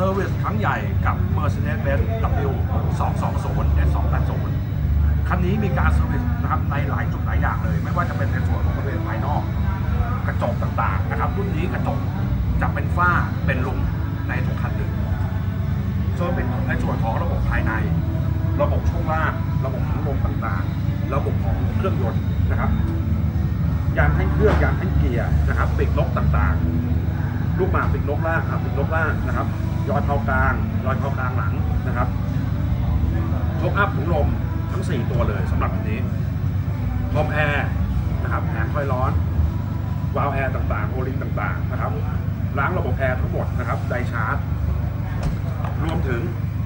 เซอร์วิสครั้งใหญ่กับ Mercedes-Benz W 220 S 280คันนี้มีการเซอร์วิสนะครับในหลายจุดหลายอย่างเลย ไม่ว่าจะเป็นในส่วนของบริเวณภายนอก กระจกต่างๆนะครับรุ่นนี้กระจกจะเป็นฝ้าเป็นลุมในทุกคันเลยส่วนเป็นในส่วนของระบบภายใน ระบบช่วงล่างระบบพัดลมต่างๆ ระบบของเครื่องยนต์นะครับยางแท่งเครื่องยางแท่งเกียร์นะครับปีกนกต่างๆ ลูกหมากปีกนกล่างครับปีกนกล่างนะครับ ยอดเท้ากลางยอดเท้ากลางหลังนะครับชกอัพถุงลมทั้ง 4 ตัวเลยสำหรับอันนี้คอมแอร์นะครับแอร์คอยร้อน วาล์วแอร์ต่างๆโอลิงต่างๆนะครับล้างระบบแอร์ทั้งหมดนะครับไดชาร์จ รวมถึง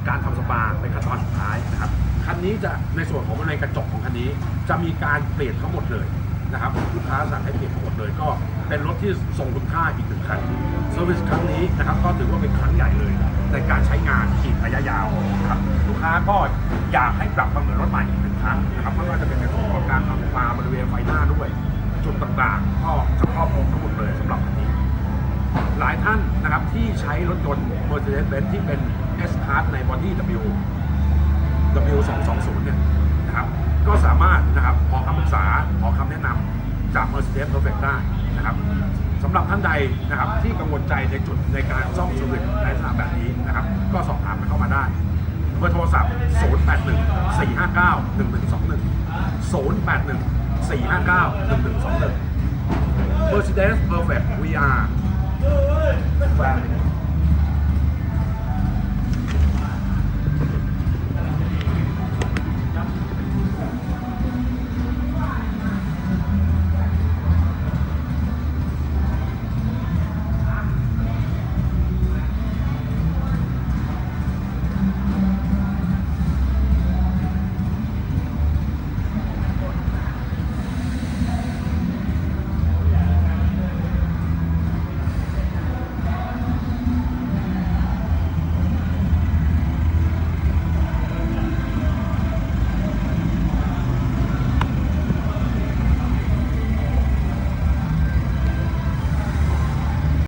การทำสปาเป็นขั้นตอนสุดท้ายนะครับคันนี้จะในส่วนของในกระจกของคันนี้ จะมีการเปลี่ยนทั้งหมดเลย นะครับลูกค้าสั่งให้เปลี่ยนทั้งหมดเลยก็เป็นรถที่ทรงคุณค่าอีกหนึ่งคันเซอร์วิสครั้งนี้นะครับก็ถือว่าเป็นครั้งใหญ่เลย ในการใช้งานขี่ระยะยาวนะครับลูกค้าก็อยากให้กลับมาเหมือนรถใหม่อีกหนึ่งครั้งนะครับไม่ว่าจะเป็นในส่วนของการทำสปาบริเวณไฟหน้าด้วย จุดต่างๆ ก็จะครอบคลุมทั้งหมดเลยสำหรับคันนี้ หลายท่านนะครับที่ใช้รถยนต์ Mercedes-Benz ที่เป็น S Class ใน Body W W 2 2 0เนี่ยนะครับ ก็สามารถนะครับขอคำปรึกษา ขอคำแนะนำจาก Mercedes Perfect ได้นะครับสำหรับท่านใดนะครับที่กังวลใจในจุดในการซ่อมสวิตในสนามแบบนี้นะครับ ก็สอบถามเข้ามาได้เบอร์โทรศัพท์ 081 459 1121 081 459 1121 Mercedes Perfect VR Family